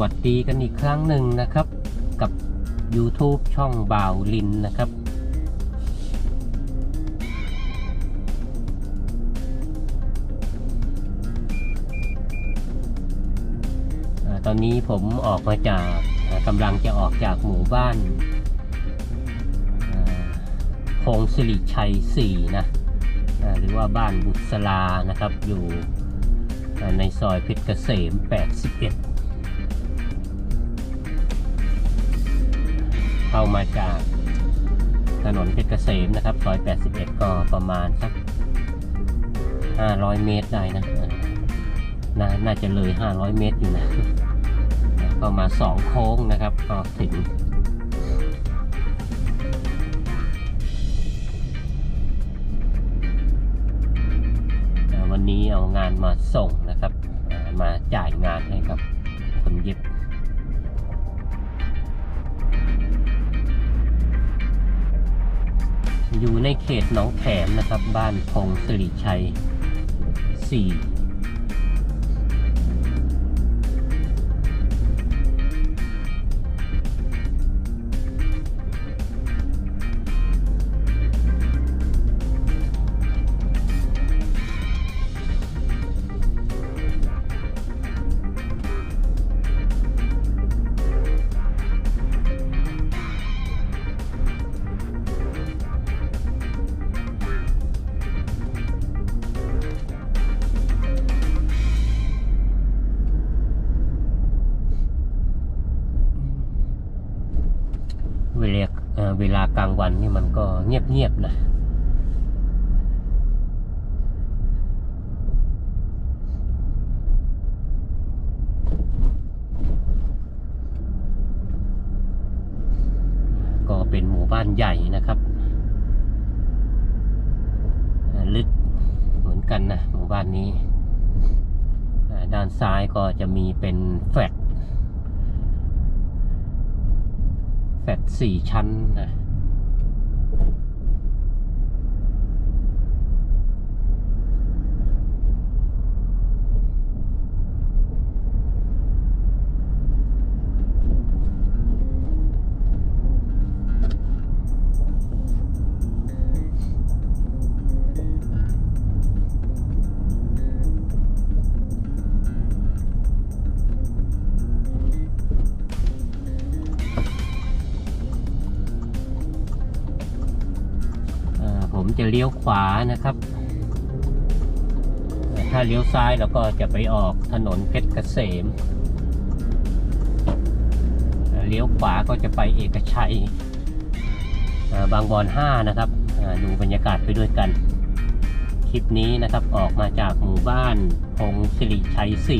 วัสดีกันอีกครั้งหนึ่งนะครับ กับ YouTube ช่องบ่าวลินนะครับอตอนนี้ผมออกมาจากกำลังจะออกจากหมู่บ้านพงศิริชัย 4 นะหรือว่าบ้านบุษลานะครับอยู่ในซอยเพชรเกษม 81 เข้ามาจากถนนเพชรเกษมนะครับซอย81 ก็ประมาณสัก 500 เมตรได้นะนาน่าจะเลย 500 เมตรอยู่นะก็มาสองโค้งนะครับ ก็ถึงวันนี้เอางานมาส่งนะครับ มาจ่ายงานให้กับ อยู่ในเขตหนองแขมนะครับ บ้านพงสิริชัย 4 ลากลางวันนี่มันก็เงียบๆนะก็เป็นหมู่บ้านใหญ่นะครับ ลึกเหมือนกันนะหมู่บ้านนี้ ด้านซ้ายก็จะมีเป็นแฟลต แฟลตสี่ชั้นนะ เลี้ยวขวานะครับ ถ้าเลี้ยวซ้ายเราก็จะไปออกถนนเพชรเกษม เลี้ยวขวาก็จะไปเอกชัย บางบอน5นะครับ ดูบรรยากาศไปด้วยกัน คลิปนี้นะครับออกมาจากหมู่บ้านพงศิริชัย4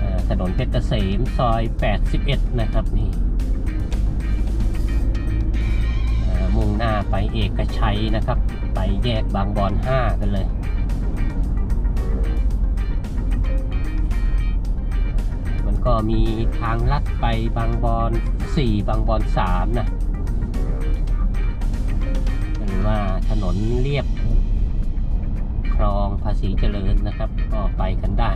อ่ถนนเพชรเกษมซอย 81 นะครับนี่ มุ่งหน้าไปเอกชัยนะครับ ไปแยกบางบอนห้ากันเลยมันก็มีทางลัดไปบางบอนสี่บางบอนสามนะหรือว่าถนนเรียบคลองภาษีเจริญนะครับ ก็ไปกันได้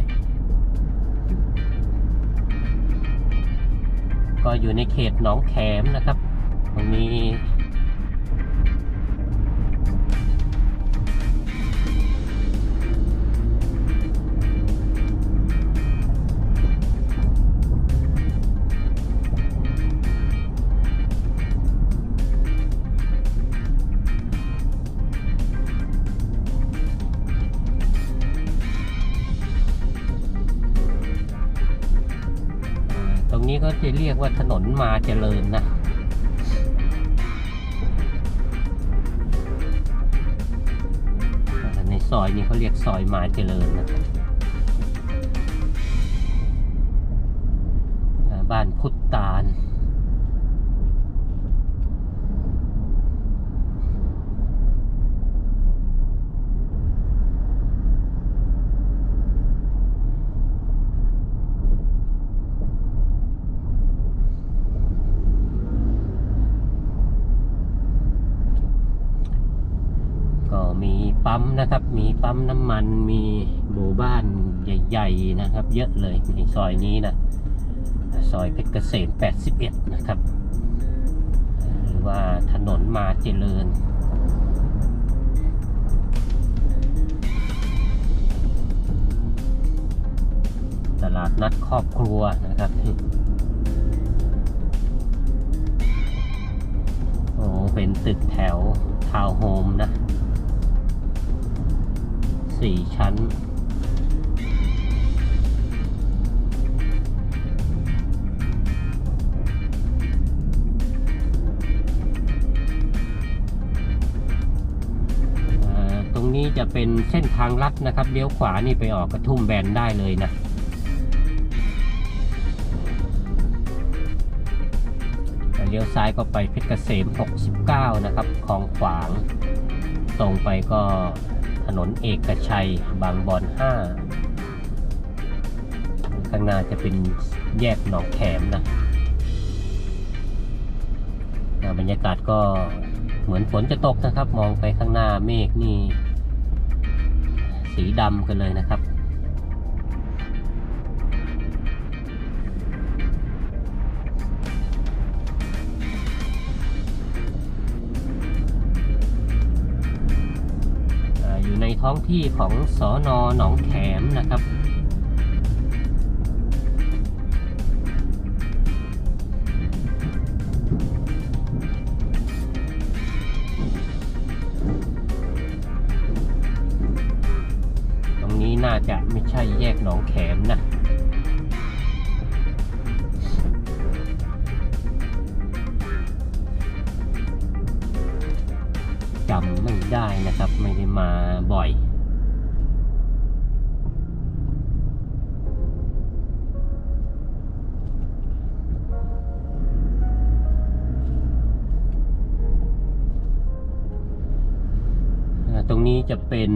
ก็อยู่ในเขตหนองแขมนะครับ ตรงนี้ รียกว่าถนนมาเจริญนะในซอยนี้เขาเรียกซอยมาเจริญนะ ปั๊มนะครับ มีปั๊มน้ำมัน มีหมู่บ้านใหญ่ ๆ นะครับ เยอะเลยในซอยนี้นะ ซอยเพชรเกษม 81 นะครับ หรือว่าถนนมาเจริญตลาดนัดครอบครัวนะครับ โอ้ เป็นตึกแถวทาวน์โฮมนะ สี่ชั้นอ่อตรงนี้จะเป็นเส้นทางลัดนะครับเลี้ยวขวานี่ไปออกกระทุ่มแบนได้เลยนะเลี้ยวซ้ายก็ไปเพชรเกษม 69 นะครับคลองขวาง ตรงไปก็ นนเอกชัย บางบอน5ข้างหน้าจะเป็นแยกหนองแขมนะบรรยากาศก็เหมือนฝนจะตกนะครับ มองไปข้างหน้าเมฆนี่ สีดำกันเลยนะครับ ท้องที่ของสอนอหนองแขมนะครับ จะเป็น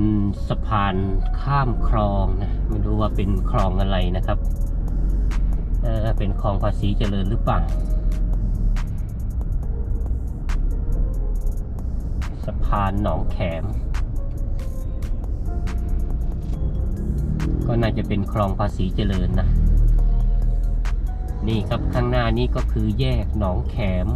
สะพานข้ามคลองนะไม่รู้ว่าเป็นคลองอะไรนะครับเออเป็นคลองภาษีเจริญหรือเปล่าสะพานหนองแขม ก็น่าจะเป็นคลองภาษีเจริญนะ นี่ครับข้างหน้านี้ก็คือแยกหนองแขม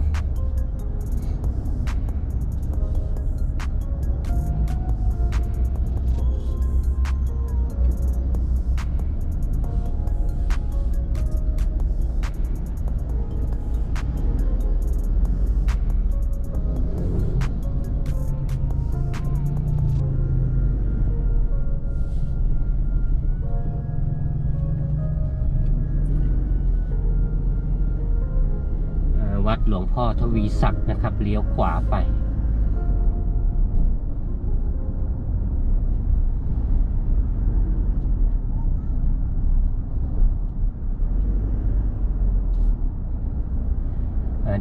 ทวีศักดิ์นะครับเลี้ยวขวาไป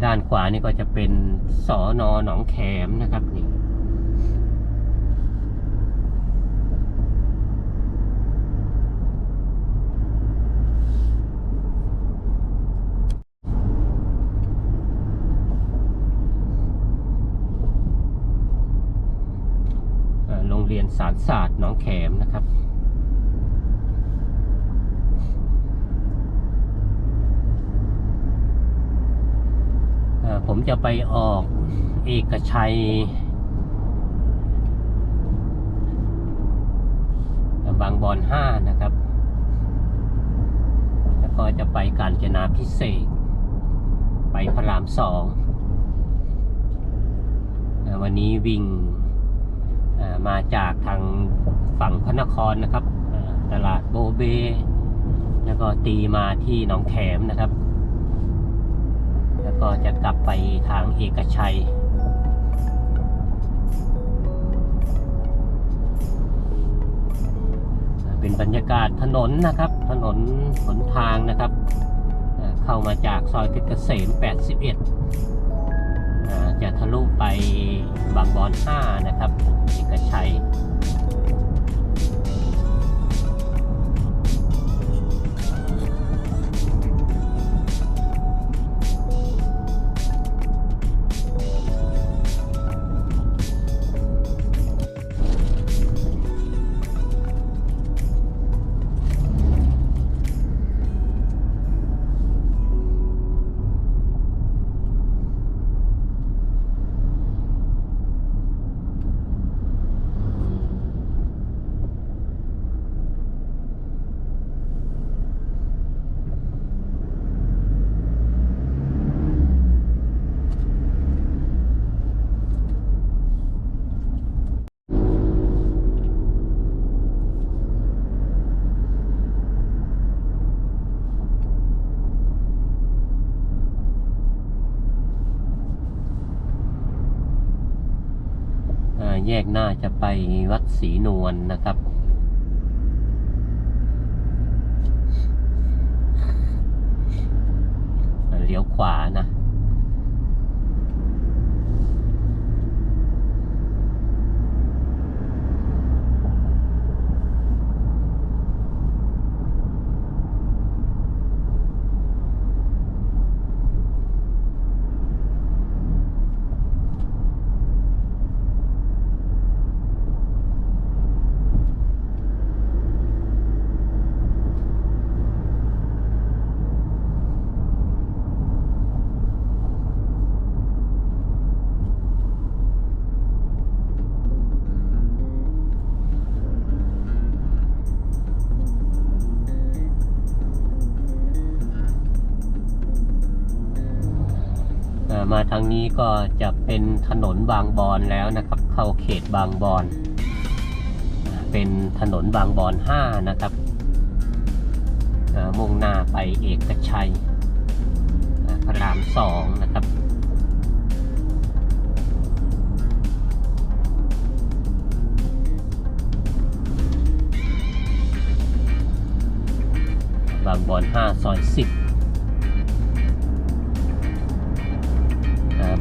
ด้านขวานี่ก็จะเป็นสอนอหนองแขมนะครับนี่ เอ่อโรงเรียน สารศาสตร์หนองแขมนะครับ ผมจะไปออกเอกชัย บางบอนห้านะครับ แล้วก็จะไปกาญจนาพิเศษ ไปพระรามสองวันนี้วิ่ง มาจากทางฝั่งพระนครนะครับตลาดโบเบ แล้วก็ตีมาที่หนองแขมนะครับ แล้วก็จะกลับไปทางเอกชัยเป็นบรรยากาศถนนนะครับ ถนนหนทางนะครับ เข้ามาจากซอยเพชรเกษม 81อ่า จะทะลุไปบางบอน5นะครับเอกชัย แยกหน้าจะไปวัดศรีนวลนะครับ เลี้ยวขวานะ มาทางนี้ก็จะเป็นถนนบางบอนแล้วนะครับ เข้าเขตบางบอนเป็นถนนบางบอน 5 นะครับมุ่งหน้าไปเอกชัยพระรามสองนะครับบางบอน 5 ซอย 10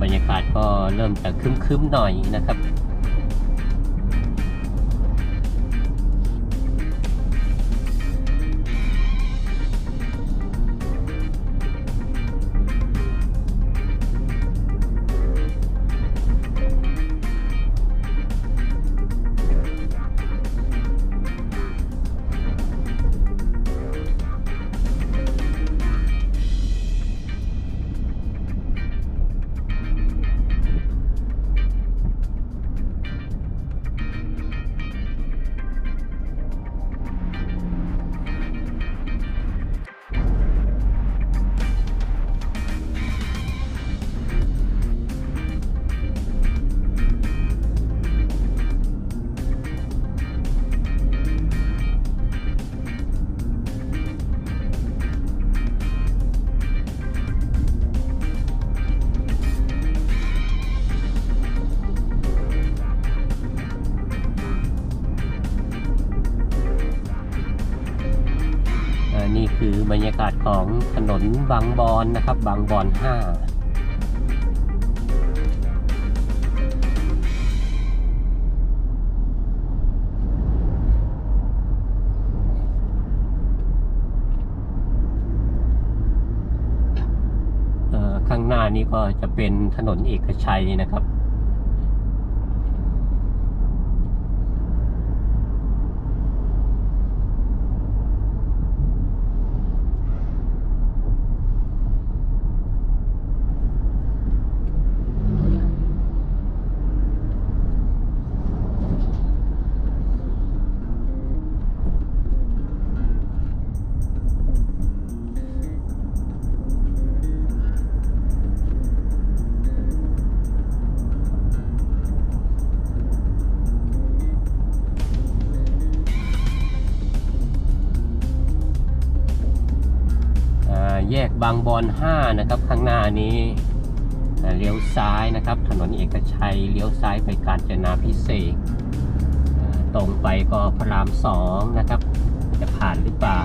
บรรยากาศก็เริ่มจะคึ้มๆหน่อยนะครับ อบรรยากาศของถนนบางบอนนะครับ บางบอนห้าเอ่อข้างหน้านี้ก็จะเป็นถนนเอกชัยนะครับ บางบอน5นะครับ ข้างหน้านี้เลี้ยวซ้ายนะครับ ถนนเอกชัยเลี้ยวซ้ายไปกาญจนาพิเศษตรงไปก็พระรามสองนะครับ จะผ่านหรือเปล่า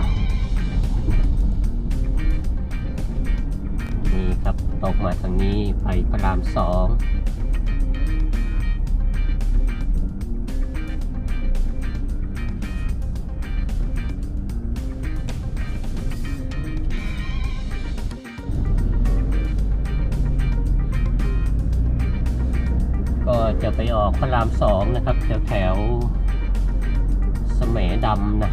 นี่ครับตกมาทางนี้ไปพระรามสอง ไปออกพระรามสองนะครับ แถวแถวสมดำนะ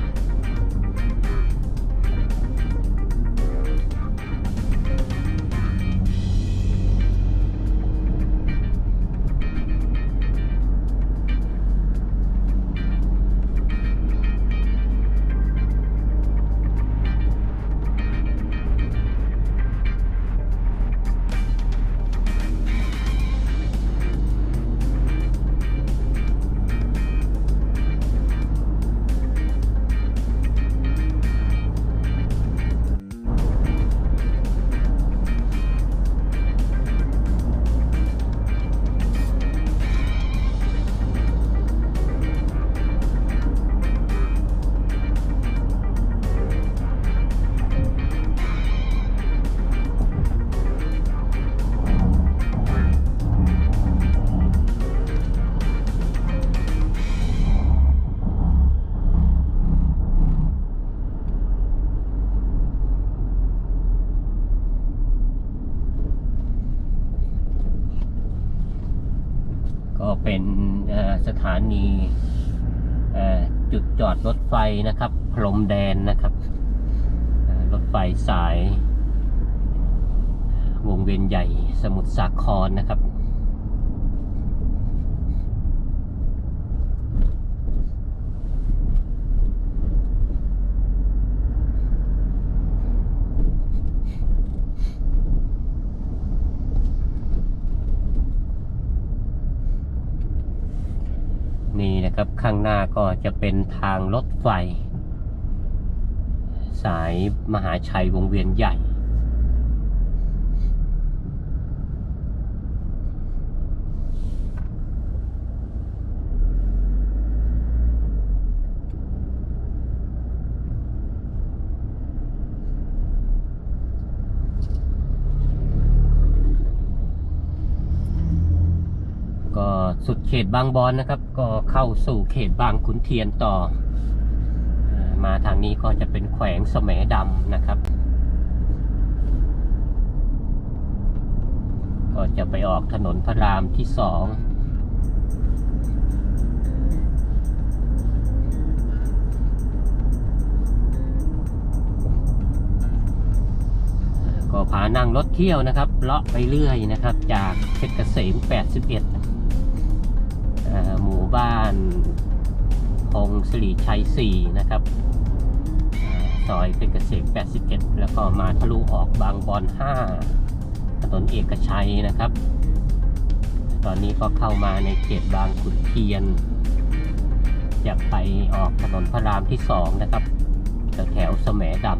เป็นสถานีจุดจอดรถไฟนะครับ พรมแดนนะครับ รถไฟสาย วงเวียนใหญ่สมุทรสาครนะครับ ก็จะเป็นทางรถไฟ สายมหาชัยวงเวียนใหญ่ ก็ สุดเขตบางบอนนะครับ ก็เข้าสู่เขตบางขุนเทียนต่อ มาทางนี้ก็จะเป็นแขวงแสมดำนะครับ ก็จะไปออกถนนพระรามที่สองก็พานั่งรถเที่ยวนะครับเลาะไปเรื่อยนะครับ จากเพชรเกษม 81เอ่อห มู่บ้านพงศิริชัย 4 นะครับ ซอยเพชรเกษม 81 แล้วก็มาทะลุออกบางบอน 5 ถนนเอกชัยนะครับ ตอนนี้ก็เข้ามาในเขตบางขุนเทียนจะไปออกถนนพระรามที่ 2 นะครับ แถวแถวๆแสมดำ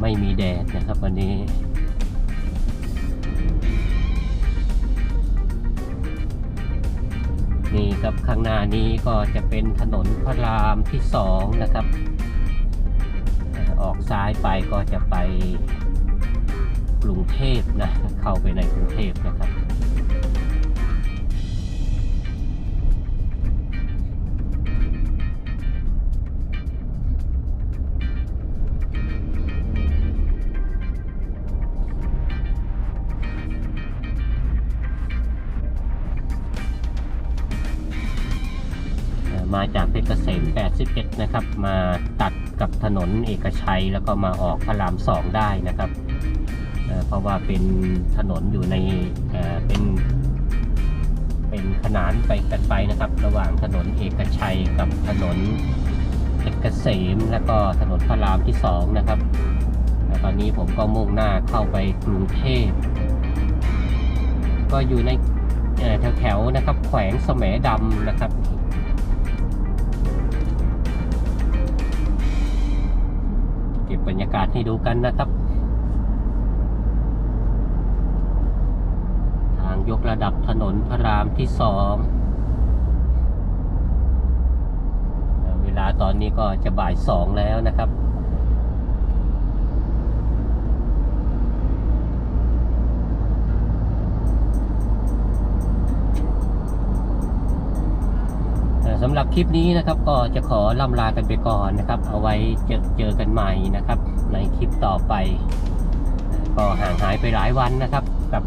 ไม่มีแดดนะครับวันนี้ นี่ครับข้างหน้านี้ก็จะเป็นถนนพระรามที่สองนะครับ ออกซ้ายไปก็จะไปกรุงเทพนะ เข้าไปในกรุงเทพนะครับ 7นะครับมาตัดกับถนนเอกชัยแล้วก็มาออกพระรามสองได้นะครับเพราะว่าเป็นถนนอยู่ในเป็นเป็นขนานไปกันไปนะครับ ระหว่างถนนเอกชัยกับถนนเอกเกษมแล้วก็ถนนพระรามที่สองนะครับตอนนี้ผมก็มุ่งหน้าเข้าไปกรุงเทพก็อยู่ในแถวๆนะครับแขวงสมดำนะครับ บบรรยากาศให้ดูกันนะครับ ทางยกระดับถนนพระรามที่สองเอ่อเวลาตอนนี้ก็จะบ่ายสองแล้วนะครับ สำหรับคลิปนี้นะครับก็จะขอล่ำลากันไปก่อนนะครับ เอาไว้เจอเจอกันใหม่นะครับ ในคลิปต่อไป ก็ห่างหายไปหลายวันนะครับกับ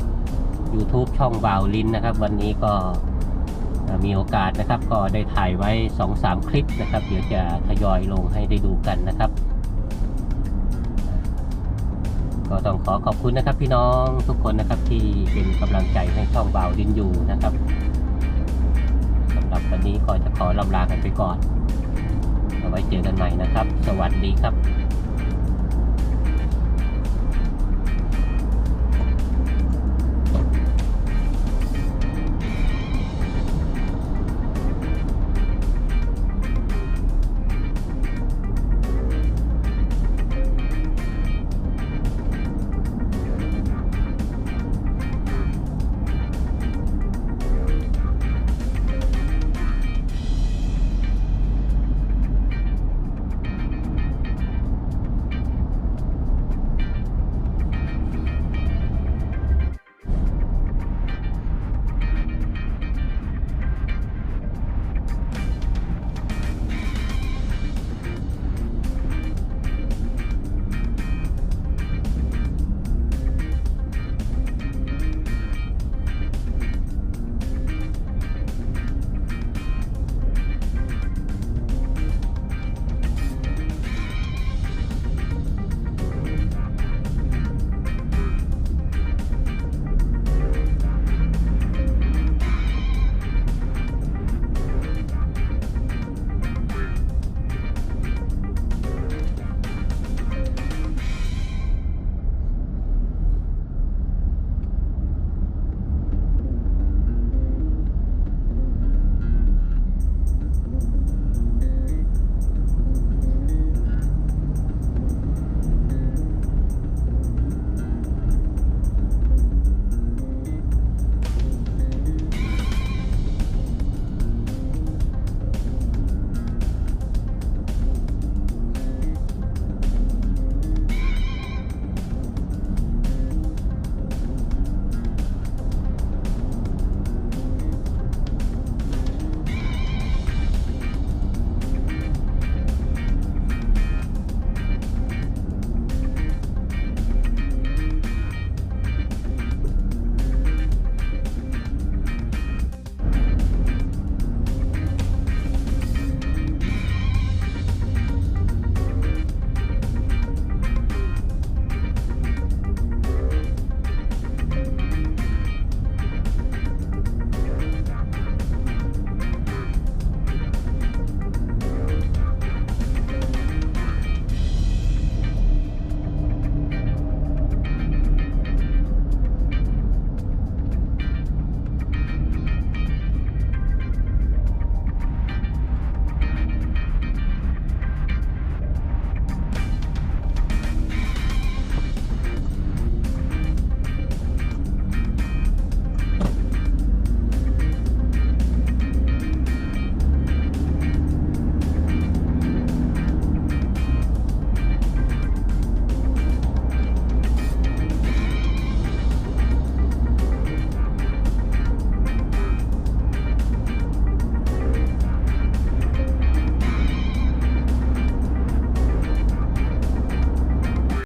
YouTube ช่องบ่าวลินนะครับ วันนี้ก็มีโอกาสนะครับ ก็ได้ถ่ายไว้ 2-3 คลิปนะครับ เดี๋ยวจะทยอยลงให้ได้ดูกันนะครับ ก็ต้องขอขอบคุณนะครับพี่น้องทุกคนนะครับที่เป็นกำลังใจให้ช่องบ่าวลินอยู่นะครับ สำหรับ วันนี้ก็จะขอลำลากันไปก่อนเอาไว้เจอกันใหม่นะครับ สวัสดีครับ